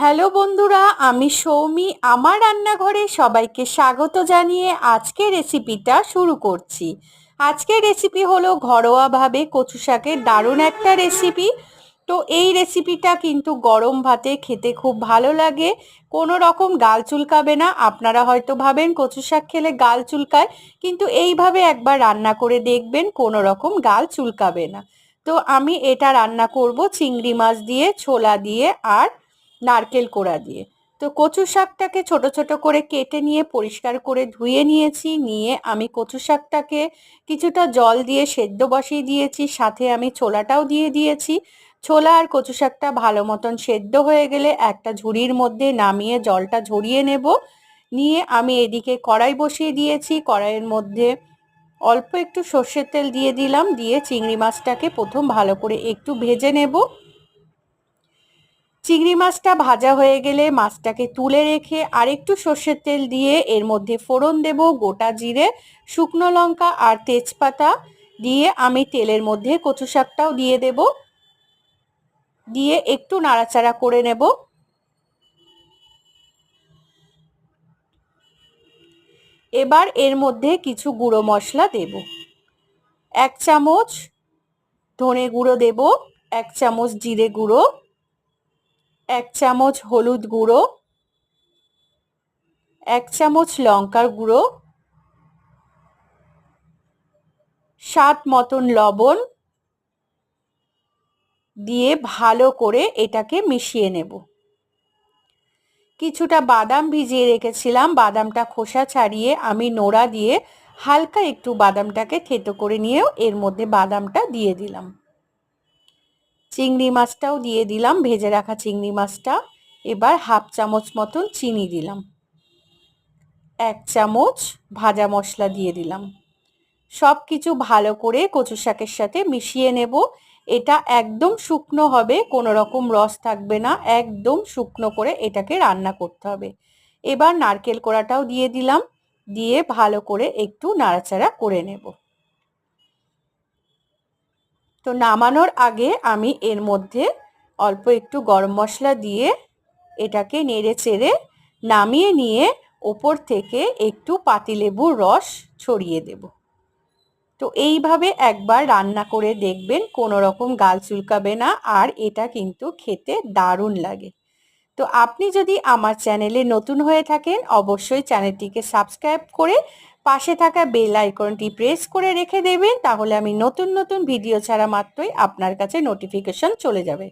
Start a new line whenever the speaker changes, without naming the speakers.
Hello বন্ধুরা, আমি সৌমি। আমার রান্নাঘরে সবাইকে স্বাগত জানিয়ে আজকে রেসিপিটা শুরু করছি। আজকের রেসিপি হলো ঘরোয়াভাবে কচু শাকের দারুণ একটা রেসিপি তো এই রেসিপিটা কিন্তু গরম ভাতে খেতে খুব ভালো লাগে। কোনো রকম গাল চুলকাবে না। আপনারা হয়তো ভাবেন কচু শাক খেলে গাল চুলকায়, কিন্তু এইভাবে একবার রান্না করে দেখবেন কোনো রকম গাল চুলকাবে না। তো আমি এটা রান্না করব চিংড়ি মাছ দিয়ে, ছোলা দিয়ে আর নারকেল কোড়া দিয়ে। তো কচু শাকটাকে ছোট ছোট করে কেটে নিয়ে পরিষ্কার করে ধুয়ে নিয়েছি, নিয়ে আমি কচু শাকটাকে কিছুটা জল দিয়ে সেদ্ধ বসিয়ে দিয়েছি, সাথে আমি ছোলাটাও দিয়ে দিয়েছি। ছোলা আর কচু শাকটা ভালো মতন সেদ্ধ হয়ে গেলে একটা ঝুড়ির মধ্যে নামিয়ে জলটা ঝরিয়ে নেব। নিয়ে আমি এদিকে কড়াই বসিয়ে দিয়েছি, কড়াইয়ের মধ্যে অল্প একটু সর্ষের তেল দিয়ে দিলাম, দিয়ে চিংড়ি মাছটাকে প্রথম ভালো করে একটু ভেজে নেব। চিংড়ি মাছটা ভাজা হয়ে গেলে মাছটাকে তুলে রেখে আরেকটু সর্ষের তেল দিয়ে এর মধ্যে ফোড়ন দেব গোটা জিরে, শুকনো লঙ্কা আর তেজপাতা দিয়ে আমি তেলের মধ্যে কচু শাকটাও দিয়ে দেব। দিয়ে একটু নাড়াচাড়া করে নেব। এবার এর মধ্যে কিছু গুঁড়ো মশলা দেব। এক চামচ ধনে গুঁড়ো দেব, এক চামচ জিরে গুঁড়ো এক চামচ হলুদ গুঁড়ো, এক চামচ লঙ্কার গুঁড়ো, স্বাদ মতন লবণ দিয়ে ভালো করে এটাকে মিশিয়ে নেব। কিছুটা বাদাম ভিজিয়ে রেখেছিলাম, বাদামটা খোসা ছাড়িয়ে আমি নোড়া দিয়ে হালকা একটু বাদামটাকে থেতো করে নিয়েও এর মধ্যে বাদামটা দিয়ে দিলাম। চিংড়ি মাছটাও দিয়ে দিলাম, ভেজে রাখা চিংড়ি মাছটা। এবার হাফ চামচ মতন চিনি দিলাম। এক চামচ ভাজা মশলা দিয়ে দিলাম। সব কিছু ভালো করে কচু শাকের সাথে মিশিয়ে নেব। এটা একদম শুকনো হবে কোনো রকম রস থাকবে না, একদম শুকনো করে এটাকে রান্না করতে হবে। এবার নারকেল কোড়াটাও দিয়ে দিলাম, দিয়ে ভালো করে একটু নাড়াচাড়া করে নেব। তো নামানোর আগে আমি এর মধ্যে অল্প একটু গরম মশলা দিয়ে এটাকে নেড়ে চেড়ে নামিয়ে নিয়ে ওপর থেকে একটু পাতিলেবুর রস ছড়িয়ে দেব। তো এইভাবে একবার রান্না করে দেখবেন কোনো রকম গাল চুলকাবে না আর এটা কিন্তু খেতে দারুণ লাগে। তো আপনি যদি আমার চ্যানেলে নতুন হয়ে থাকেন অবশ্যই চ্যানেলটিকে সাবস্ক্রাইব করে পাশে থাকা বেল আইকনটি প্রেস করে রেখে দেবেন, তাহলে আমি নতুন নতুন ভিডিও ছাড়া মাত্রই আপনার কাছে নোটিফিকেশন চলে যাবে।